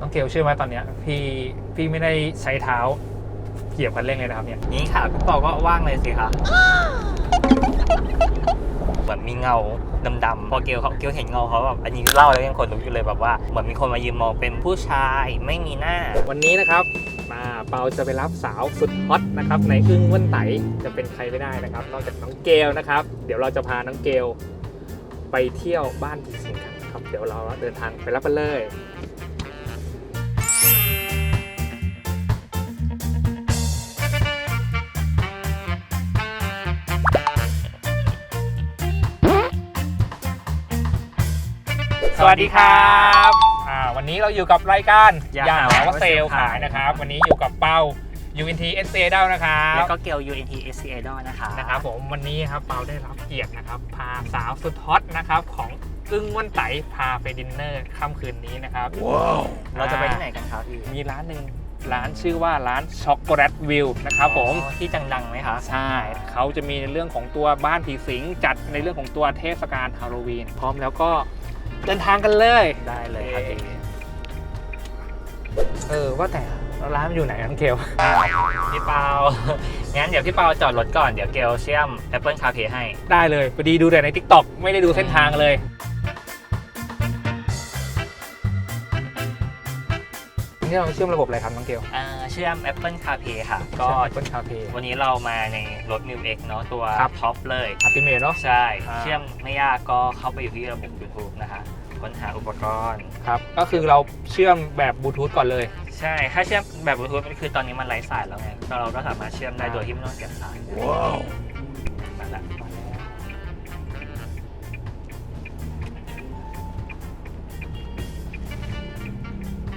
น้องเกลเชื่อไหมตอนเนี้ยพี่พี่ไม่ได้ใช้เท้าเหยียบคันเร่งเลยนะครับเนี่ยนี่ค่ะพี่ปอก็ว่างเลยสิคะเหมือนมีเงาดำๆพอเกลเขาเกลเห็นเงาเขาแบบอันนี้เล่าแล้วยังขนลุกอยู่เลยแบบว่าเหมือนมีคนมายืนมองเป็นผู้ชายไม่มีหน้า วันนี้นะครับมาเปาจะไปรับสาวสุดฮอตนะครับในอึ้งวันไตจะเป็นใครไม่ได้นะครับ นอกจากน้องเกลนะครับ เดี๋ยวเราจะพาน้องเกลไปเที่ยวบ้านผีสิงกันนะครับ เดี๋ยวเราเดินทางไปรับกันเลย สวัสดีครับอ่าวันนี้เราอยู่กับรายการอย่าอย่าหาหาว่าว่าเซลล์เซลล์ขายนะครับ วันนี้อยู่กับเป้า UNT S A ดานะครับแล้วก็เกล UNT SC Idol นะคะนะครับผมวันนี้ครับเปาได้รับเกียรตินะครับพาสาวสุดฮอตนะครับของอึ้งวันไตพาไปดินเนอร์ค่ำคืนนี้นะครับเราจะไปที่ไหนกันครับพี่มีร้านหนึ่งร้านชื่อว่าร้านช็อกโกแลตวิวนะครับผมอ๋อที่ดังๆไหมคะใช่เขาจะมีในเรื่องของตัวบ้านผีสิงจัดในเรื่องของตัวเทศกาลฮาโลวีนพร้อมแล้วก็ เดินทางกันเลย ได้เลยครับพี่เออว่าแต่ร้านมันอยู่ไหนน้องเกลอ้าวพี่เปา งั้นเดี๋ยวพี่เปาจอดรถก่อน เดี๋ยวเกลเชื่อม Apple CarPlay ให้ ได้เลยพอดีดูแต่ใน t ิ k t o k ไม่ได้ดูเส้นทางเลย นี่เราเชื่อมระบบอะไรครับน้องเกลอ่าเชื่อม Apple CarPlay ค่ะ ก็ก็ต้นคาเฟ่วันนี้เรามาในรถ m ิว X เนาะตัวครับท็อปเลยอัติเมทเนาะใช่อ่าเชื่อมไม่ยากก็เข้าไปอยู่ที่ระบบ YouTube นะคะค้นหาอุปกรณ์ครับ ก็คือเราเชื่อมแบบบลูทูธก่อนเลย ใช่ ถ้าเชื่อมแบบบลูทูธมันคือตอนนี้มันไร้สายแล้วไงก็เราก็สามารถเชื่อมได้อ่าโดยที่ไม่ต้องเสียบสายว้าว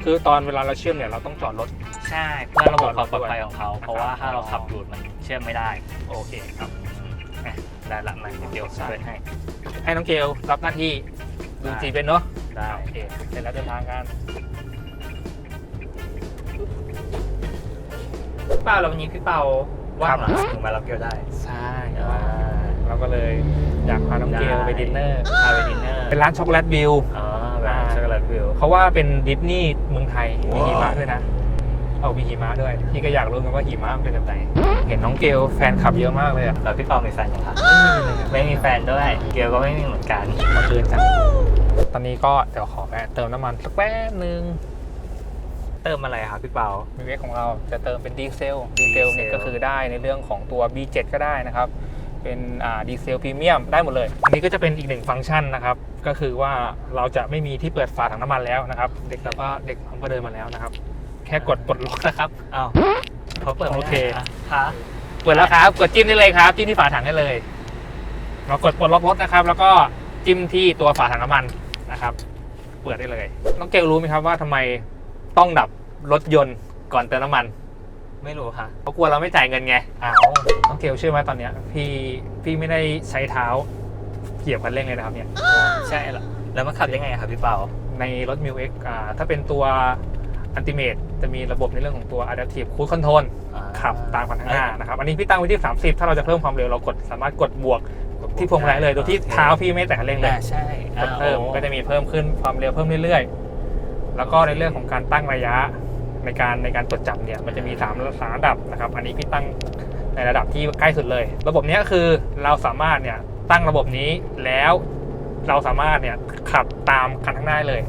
คือตอนเวลาเราเชื่อมเนี่ยเราต้องจอดรถ ใช่เพื่อระบบความปลอดภัยของเขา เพราะว่าถ้าเราขับอยู่มันเชื่อมไม่ได้ โอเคครับอะได้ละมาเดี๋ยวเปิดให้ ให้น้องเกลรับหน้าที่ดูได้จีเป็นเนาะได้โอเคเสร็จแล้วเดินทางกันพี่เปาแล้ววันนี้พี่เปาว่างเหรอถึงมารับเกลได้ ใช่อ่าเราก็เลยอยากพาน้องเกลไปดินเนอร์พาไปดินเนอร์เป็นร้านช็อกโกแลตวิว อ๋อ วิวเพราะว่าเป็นดิสนีย์เมืองไทยมีว้าวหิมะด้วยนะ เอามีหิมะด้วย พี่ก็อยากรู้กันว่าหิมะมันเป็นแบบไหน เห็นน้องเกลแฟนคลับเยอะมากเลยอะแล้วพี่เปามีแฟนยังคะไม่มีแฟนด้วย เกลก็ไม่มีเหมือนกันมาเกินจังตอนนี้ก็เดี๋ยวขอแวะเติมน้ำมันสักแป๊บนึง เติมอะไรครับพี่เปามีเวกของเราจะเติมเป็นดีเซล ดีเซลเนี่ยดีเซลก็คือได้ในเรื่องของตัว B7 ก็ได้นะครับ เป็นอ่าดีเซลพรีเมียมได้หมดเลย อันนี้ก็จะเป็นอีกหนึ่งฟังก์ชันนะครับ ก็คือว่าเราจะไม่มีที่เปิดฝาถังน้ำมันแล้วนะครับ เด็กแล้วก็เด็กน้องก็เดินมาแล้วนะครับ แค่กดปลดล็อกนะครับอ้าวเขาเปิดไม่โอได้เคะคะเปิดแล้วครับ กดจิ้มได้เลยครับจิ้มที่ฝาถังได้เลยเรากดปลดล็อกรถนะครับ แล้วก็จิ้มที่ตัวฝาถังน้ำมันนะครับ เปิดได้เลย น้องเกลรู้ไหมครับว่าทำไมต้องดับรถยนต์ก่อนเติมน้ำมัน ไม่รู้ค่ะเพราะกลัวเราไม่จ่ายเงินไงอ้าวน้องเกลเชื่อไหมตอนเนี้ยพี่พี่ไม่ได้ใช้เท้าเหยียบคันเร่งเลยนะครับเนี่ยใช่เหรอแล้วมันขับได้ไงครับพี่เปาในรถ m ิวเอ็กถ้าเป็นตัวอันติเม e จะมีระบบในเรื่องของตัว Adaptive Cruise Control ขับตามคันข้างหน้านะครับ อันนี้พี่ตั้งไว้ที่ 30 ถ้าเราจะเพิ่มความเร็วเรากดสามารถกดบวกที่พวงมาลัยเลยโดยที่เท้าพี่ไม่แตะคันเร่งเลยอ่าใช่กดเพิ่มก็จะมีเพิ่มขึ้นความเร็วเพิ่มเรื่อยๆ แล้วก็ในเรื่องของการตั้งระยะ ในการในการตรวจจับเนี่ยมันจะมี3ามสามระดับนะครับ อันนี้พี่ตั้งในระดับที่ใกล้สุดเลย ระบบเนี้ยคือเราสามารถเนี่ยตั้งระบบนี้แล้วเราสามารถเนี่ยขับตามคันข้างหน้าเลย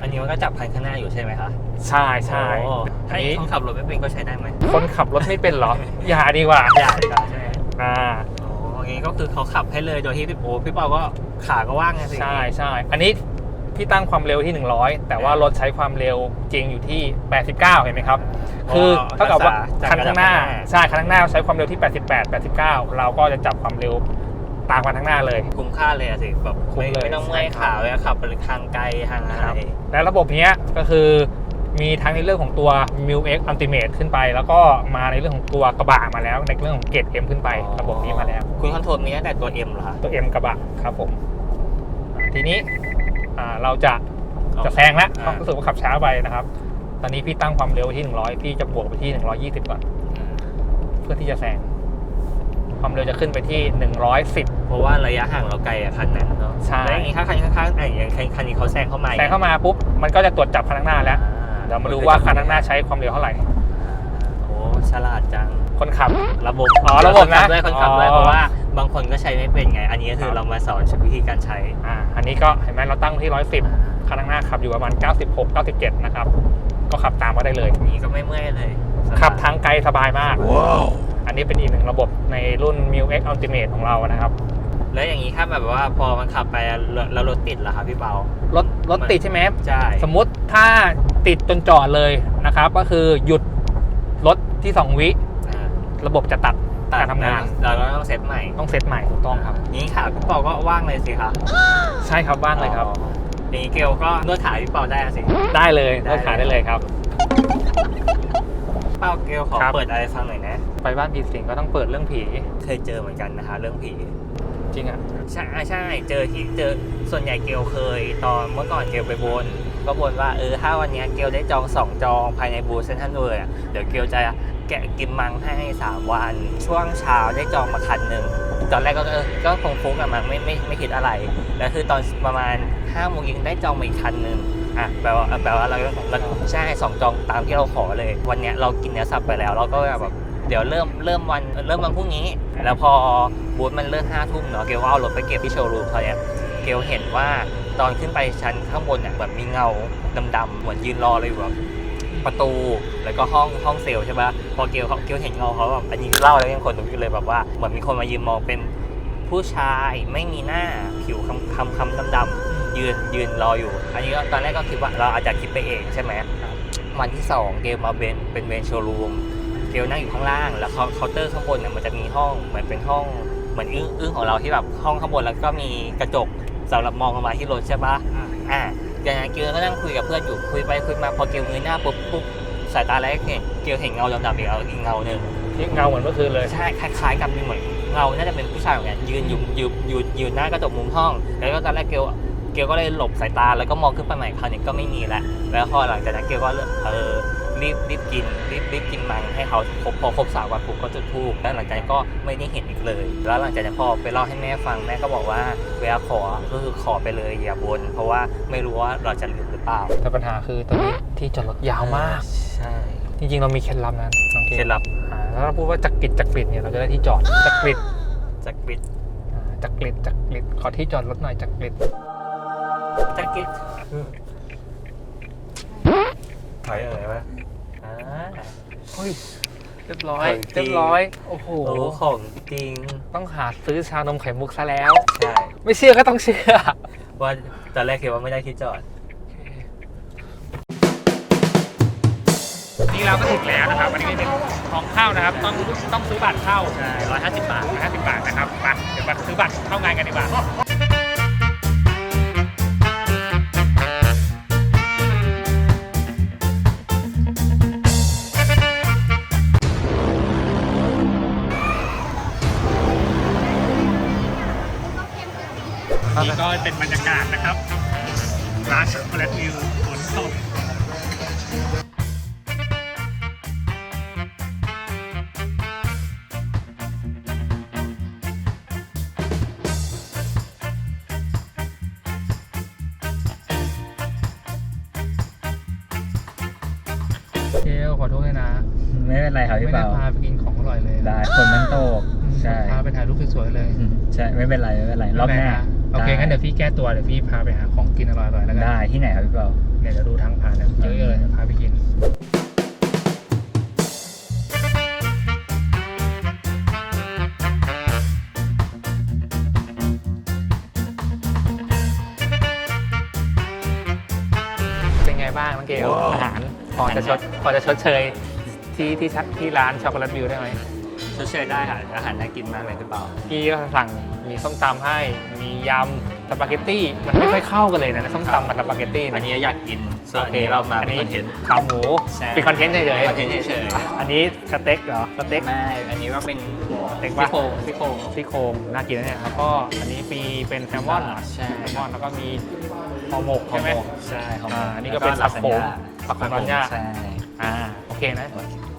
อันนี้มันก็จับคันข้างหน้าอยู่ใช่ไหมคะใช่ใช่โอ้อัถ้านนี้คนขับรถไม่เป็นก็ใช้ได้ไหมคนขับรถไม่เป็นเหรอ อย่าดีกว่าอย่าดีกว่าใช่ไหมอ่าโอ้อย่างงี้ก็คือเขาขับให้เลยโดยที่พี่โอ้พี่เปาก็ขาก็ว่างไงสิใช่ใช่อันนี้ พี่ตั้งความเร็วที่ 100 แต่ว่ารถใช้ความเร็วจริงอยู่ที่ 89 เห็นไหมครับ คือเท่ากับว่าคันข้างหน้าใช่คันข้างหน้าใช้ความเร็วที่ 88 89 เราก็จะจับความเร็วตามคันข้างหน้าเลย คุ้มค่าเลยอะสิแบบคุ้มไม่เลยไม่ต้องเมื่อยขาเวลาขับไปทางไกลทางอะไรและระบบเนี้ยก็คือมีทั้งในเรื่องของตัว m i l X Ultimate ขึ้นไป แล้วก็มาในเรื่องของตัวกระบะมาแล้ว ในเรื่องของเกรด M ขึ้นไประบบนี้มาแล้ว คุณคอนโทรลมีตั้งแต่ตัว M เหรอคะตัว M กระบะครับผมอ่าทีนี้อ่า เราจะจะแซงแล้วเพราะรู้สึกว่าขับช้าไปนะครับ ตอนนี้พี่ตั้งความเร็วไว้ที่100พี่จะบวกไปที่120ก่อนอืมเพื่อที่จะแซงความเร็วจะขึ้นไปที่110เพราะว่าระยะห่างเราไกลอะคันนั้นเนาะใช่แล้วอย่างนี้ถ้าคันข้างๆไอ้อย่างคันคันนี้เขาแซงเข้ามาแซงเข้ามาปุ๊บมันก็จะตรวจจับคันข้างหน้าแล้วอ่าเรามาดูว่าคันข้างหน้าใช้ความเร็วเท่าไหร่โอ้ ฉลาดจัง คนขับ ระบบอ๋อระบบนะคขัด้วยคนขับด้วยอ๋อเพราะว่าบางคนก็ใช้ไม่เป็นไง อันนี้ก็คือครับเรามาสอนวิธีการใช้อ่าอันนี้ก็เห็นไหมเราตั้งที่ 110คันข้างหน้าขับอยู่ประมาณ 96 97 นะครับ ก็ขับตามมาได้เลยนี่ก็ไม่เมื่อยเลยสาดขับทางไกลสบายมากอันนี้เป็นอีกหนึ่งระบบในรุ่น m i l X Ultimate ของเรานะครับแล้วอย่างนี้ถ้าแบบว่าพอมันขับไปแล้วแล้วรถติดล่ะครับพี่เปารถรถติดใช่ไหมใช่สมมุติถ้าติดจนจอดเลยนะครับ ก็คือหยุดรถ ที่ 2 วิ อ่าระบบจะตัดการทำงานเราก็ต้องเซตใหม่ต้องเซตใหม่ถูกต้องครับ นี้ขาพี่เปาก็ว่างเลยสิคะใช่ครับว่างเลยครับ อ๋ออย่างนี้เกลก็นวดขาพี่เปาได้สิ ได้เลยได้ รถขายได้เลยครับ เปาเกลขอครับ เปิดอะไรฟังหน่อยนะ ไปบ้านผีสิงก็ต้องเปิดเรื่องผีเคยเจอเหมือนกันนะคะ เรื่องผี จริงอะ ใช่ใช่เจอที่เจอส่วนใหญ่เกลเคย ตอนเมื่อก่อนเกลไปบน ก็บนว่าเออถ้าวันเนี้ยเกลได้จองสองจองภายในบูธเซนทรัลเวิร์อะเดี๋ยวเกลจะ แกะกิมมังให้ 3 วัน ช่วงเช้าได้จองมาคันหนึ่งตอนแรกก็เออก็คงฟุ้งอะมันไม่ไม่ไม่คิดอะไร แล้วคือตอนประมาณ5้าโมงเย็นได้จองมาอีกคันหนึ่งอะแปลว่าแปลว่าเราเราใช่สองจองตามที่เราขอเลย วันเนี้ยเรากินเนื้อสับไปแล้ว เราก็แบบเดี๋ยวเริ่มเริ่มวันเริ่มวันพรุ่งนี้ แล้วพอบูธมันเลิกห้าทุ่มเนาะเกลก็เอารถไปเก็บที่โชว์รูมเขาเนี่ยเกลเห็นว่าตอนขึ้นไปชั้นข้างบนเนี่ยแบบมีเงาดำๆเหมือนยืนรอเลยอยู่แบบ ประตู แล้วก็ห้องห้องเซลล์ใช่ปะพอเกลเขาเกลเห็นเงาเขาแบบอันนี้เล่าแล้วยังคนลุกอยู่เลยแบบว่าเหมือนมีคนมายืนมองเป็นผู้ชายไม่มีหน้าผิวคำคำคำดำๆยืนยืนรออยู่ อันนี้ก็ตอนแรกก็คิดว่าเราอาจจะคิดไปเองใช่ไหมวันที่สองเกลมาเป็นเป็นเวนโชว์รูมเกลนั่งอยู่ข้างล่าง แล้วเคาเคาน์เตอร์ข้างบนเนี่ยมันจะมีห้องเหมือนเป็นห้องเหมือนอึ้งอึ้งของเราที่แบบห้องข้างบนแล้วก็มีกระจกสำหรับมองลงมาที่รถใช่ปะอ่า อย่างนั้นเกลก็นั่งคุยกับเพื่อนอยู่คุยไปคุยมาพอเกลเงยหน้าปุ๊บปุ๊บสายตาแรกเห็นเกลเห็นเงาดำๆอีกอีกเงาหนึ่งนี่เงาเหมือนเมื่อคืนเลยใช่คล้ายๆกับมีเหมือนเงาน่าจะเป็นผู้ชายเหมือนกันยืนอยู่อยู่อยู่อยู่หน้ากระจกมุมห้อง แล้วก็ตอนแรกเกลเกลก็เลยหลบสายตาแล้วก็มองขึ้นไปใหม่คราวนี้ก็ไม่มีแล้วแล้วพอหลังจากนั้นเกลก็เริ่มเออ รีบรีบกินรีบรีบกินมังให้เขาครบพอครบสามวันปุ๊บก็จุดธูปแล้วหลังจากนั้นก็ไม่ได้เห็นอีกเลย แล้วหลังจากนั้นพอไปเล่าให้แม่ฟังแม่ก็บอกว่าเวลาขอก็คือขอไปเลยอย่าบน เพราะว่าไม่รู้ว่าเราจะลืมหรือเปล่าแต่ปัญหาคือตอนนี้ที่จอดรถยาวมาก ใช่จริงๆเรามีเคล็ดลับนะน้องเกเคล็ดลับอ่าถ้าเราพูดว่าจักริดจักริดเนี่ยเราจะได้ที่จอดจักริดจักริดอ่าจักริดจักริดขอที่จอดรถหน่อยจักริดจักริดถอยอะไรวะอ่า เฮ้ยเรียบร้อย ของจริง เรียบร้อย โอ้โห โอ้ของจริง ต้องหาซื้อชานมไข่มุกซะแล้ว ใช่ ไม่เชื่อก็ต้องเชื่อ ว่าตอนแรกคิดว่าไม่ได้ที่จอด นี่เราก็ถึงแล้วนะครับอันนี้เป็นของเข้านะครับ ต้องต้องซื้อบัตรเข้าใช่ร้อยห้าสิบบาท150บาทนะครับไปเดี๋ยวมาซื้อบัตรเข้างานกันดีกว่า นี่ก็เป็นบรรยากาศนะครับร้านช็อกโกแลตวิวฝนตกเกลขอโทษเลยนะ ไม่เป็นไรครับไม่พี่ได้เปาพาไปกินของอร่อยเลยได้คนมันโตก ใช่ พาไปถ่ายรูปสวยๆเลยอืมใช่ ไม่เป็นไร ไม่เป็นไร รอบหน้า โอเคงั้นเดี๋ยวพี่แก้ตัวเดี๋ยวพี่พาไปหาของกินอร่อยๆแล้วกันได้ที่ไหนครับพี่เปาเนี่ยเดี๋ยวดูทางผ่านเนี่ยเยอะเลยเดี๋ยวพาไปกินเป็นไงบ้างน้องเกลอาหารพอจะชดพอจะชดเชยที่ที่ชักที่ร้านช็อกโกแลตวิวได้ไหม ชดเชยได้ค่ะอาหารน่ากินมากเลยพี่เปาพี่ก็สั่งมีส้มตำให้ มียำสปาเกตตี้ มันไม่ค่อยเข้ากันเลยนะส้มตำกับสปาเกตตี้อันเยนี้อยากกินส่วนอันนี้เรามาเป็นคอนเทนต์ขาหมูใช่เป็นคอนเทนต์เฉยคอนเทนต์เฉยๆอันนี้สเต็กเหรอสเต็กไม่อันนี้ก็เป็นสเต็กซี่ปะโครงซี่โครงซี่โครงน่ากินนะเนี่ยแล้วก็อันนี้ปีเป็นแซลมอนใช่แซลมอนแล้วก็มีห่อหมกใช่ไหมใช่ของอ่าอันนี้ก็เป็นผักโขมผักโขมนอนย่าใช่อ่าโอ เคนะ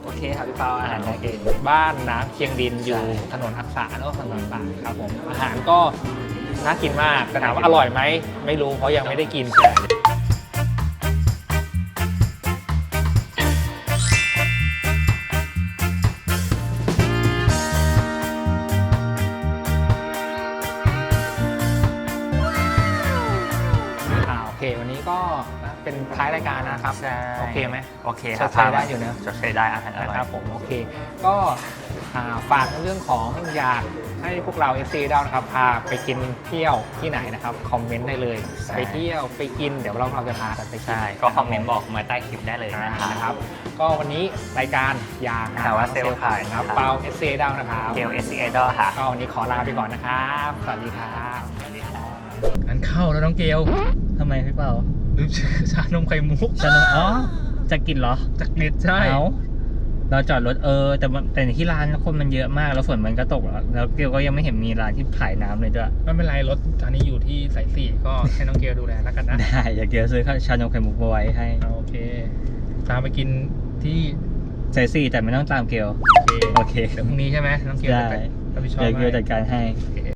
โอเคครับพี่เปาอาหารน่ากินบ้านน้ำเคียงดินอยู่ใช่ถนนอักษาเนอะถนนบางครับผมอาหารก็น่ากินมากแต่ถามว่าอร่อยไหมไม่รู้เพราะยังไม่ได้กิน ครับ ใช่ โอเคไหมโอเคชดใช้ได้อยู่เนอะชดใช้ได้อาหารอร่อยนะครับผมโอเค ก็อ่าฝากในเรื่องของอยากให้พวกเรา FC ดาวนะครับ พาไปกินเที่ยวที่ไหนนะครับ คอมเมนต์ได้เลย ใช่ ไปเที่ยวไปกิน เดี๋ยวเราเราจะพากันไปกินใช่ ก็คอมเมนต์บอกมาใต้คลิปได้เลยอ่านะครับนะครับก็วันนี้รายการยาหาว่าเซลล์ขายนะครับนะครับเปา FC ดาวนะครับ เกลเอสเอดอค่ะก็วันนี้ขอลาไปก่อนนะครับ สวัสดีครับ สวัสดีครับอันเข้าแล้วน้องเกลทำไมพี่เปา ลืมชานมไข่มุกจะนอ๋อจะกินเหรอจากเน็ตใช่เอาเราจอดรถเออ แต่มันแต่ที่ร้านคนมันเยอะมากแล้วฝนมันก็ตกแล้วแล้วเกลก็ยังไม่เห็นมีร้านที่ขายน้ำเลยด้วย ไม่เป็นไรรถตอนนี้อยู่ที่สายสี่ก็ให้น้องเกลดูแลแล้วกันนะได้อยากเกลซื้อข้าวชานมไข่มุกมาไว้ให้โอเค ตามไปกินที่ใส่สี่แต่ไม่ต้องตามเกลโอเคโอเคเดี๋ยวพรุ่งนี้ใช่ไหมน้องเกลได้จะไปรับผิดชอบเดี๋ยวเกลให้จัดการให้ โอเค